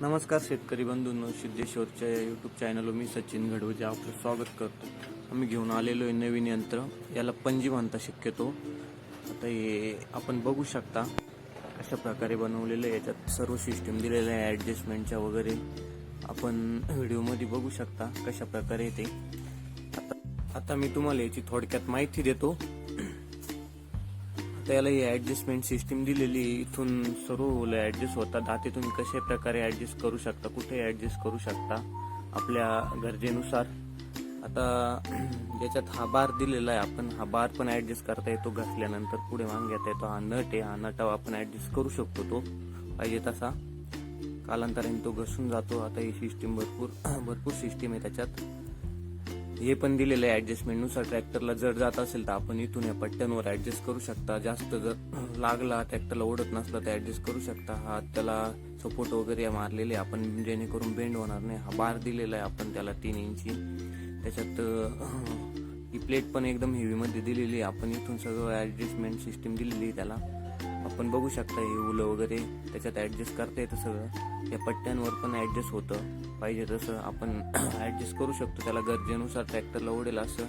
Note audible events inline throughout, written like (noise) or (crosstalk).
नमस्कार शेतकरी बंधूंनो सिद्धेश्वरच्या यूट्यूब चॅनलवर मी सचिन घडवजे आपलं स्वागत करतो. आम्ही घेऊन आलेलो आहे नवीन यंत्र. याला पणजी म्हणता शक्यतो. आता हे आपण बघू शकता. अशा प्रकारे बनवलेलं आहे. याच्यात सर्व सिस्टीम दिलेलं आहे. ॲडजस्टमेंटच्या वगैरे आपण व्हिडिओमध्ये बघू शकता कशा प्रकारे ते. आता आता मी तुम्हाला याची थोडक्यात माहिती देतो. आता ही ऍडजस्टमेंट सिस्टीम दिलेली इथून इथून सर्व ऍडजस्ट होतात. आता तुम्ही कशा प्रकारे ऍडजस्ट करू शकता? कुठे ऍडजस्ट करू शकता? आपल्या गरजेनुसार. आता याच्यात हा बार दिलेला आहे आपण हा बार पण ऍडजस्ट करता येतो घासल्यानंतर पुढे मागण्यात येतो. हा नट आहे. हा नट आपण ऍडजस्ट करू शकतो तो. पाहिजे तसा. कालांतराने तो घसून जातो. आता ही सिस्टीम भरपूर भरपूर सिस्टीम आहे त्याच्यात. हे पण दिलेलं आहे ऍडजस्टमेंटनुसार ट्रॅक्टरला जर जात असेल तर आपण इथून या पट्ट्यांवर ऍडजस्ट करू शकता. जास्त जर (clears throat) लागला ट्रॅक्टरला ओढत नसला तर ऍडजस्ट करू शकता. हा त्याला सपोर्ट वगैरे मारलेले आपण जेणेकरून बेंड होणार नाही. हा बार दिलेला आहे आपण त्याला तीन इंची. त्याच्यात (clears throat) प्लेट पण एकदम हेवीमध्ये दिलेली आहे. आपण इथून सगळं ॲडजस्टमेंट सिस्टीम दिलेली आहे त्याला. आपण बघू शकता हे उलं वगैरे त्याच्यात ॲडजस्ट करता येतं सगळं. या पट्ट्यांवर पण ॲडजस्ट होतं पाहिजे तसं. आपण (clears throat) ॲडजस्ट करू शकतो त्याला गरजेनुसार. ट्रॅक्टरला ओढेल असं.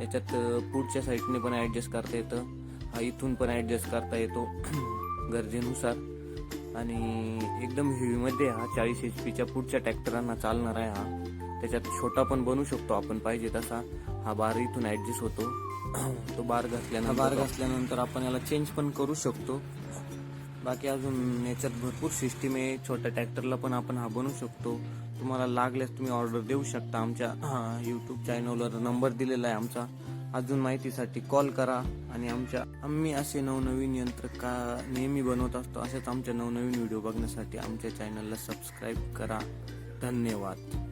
याच्यात पुढच्या साईडने पण ॲडजस्ट करता येतं. हा इथून पण ॲडजस्ट करता येतो (clears throat) गरजेनुसार. आणि एकदम हेवीमध्ये हा चाळीस एच पीच्या पुढच्या ट्रॅक्टरांना चालणार आहे हा. त्याच्यात छोटा पण बनवू शकतो आपण पाहिजे तसा. हा बार इथून ऍडजस्ट होतो. (clears throat) तो बार घातल्यानंतर बार घातल्यानंतर आपण याला चेंज पण करू शकतो. बाकी अजून याच्यात भरपूर सिस्टीम आहे. छोट्या ट्रॅक्टरला पण आपण हा बनवू शकतो. तुम्हाला लागल्यास तुम्ही ऑर्डर देऊ शकता. आमच्या यूट्यूब चॅनलवर नंबर दिलेला आहे आमचा. अजून माहितीसाठी कॉल करा. आणि आमच्या आम्ही असे नवनवीन यंत्र का नेहमी बनवत असतो असेच आमच्या नवनवीन व्हिडिओ बघण्यासाठी आमच्या चॅनलला सबस्क्राईब करा. धन्यवाद.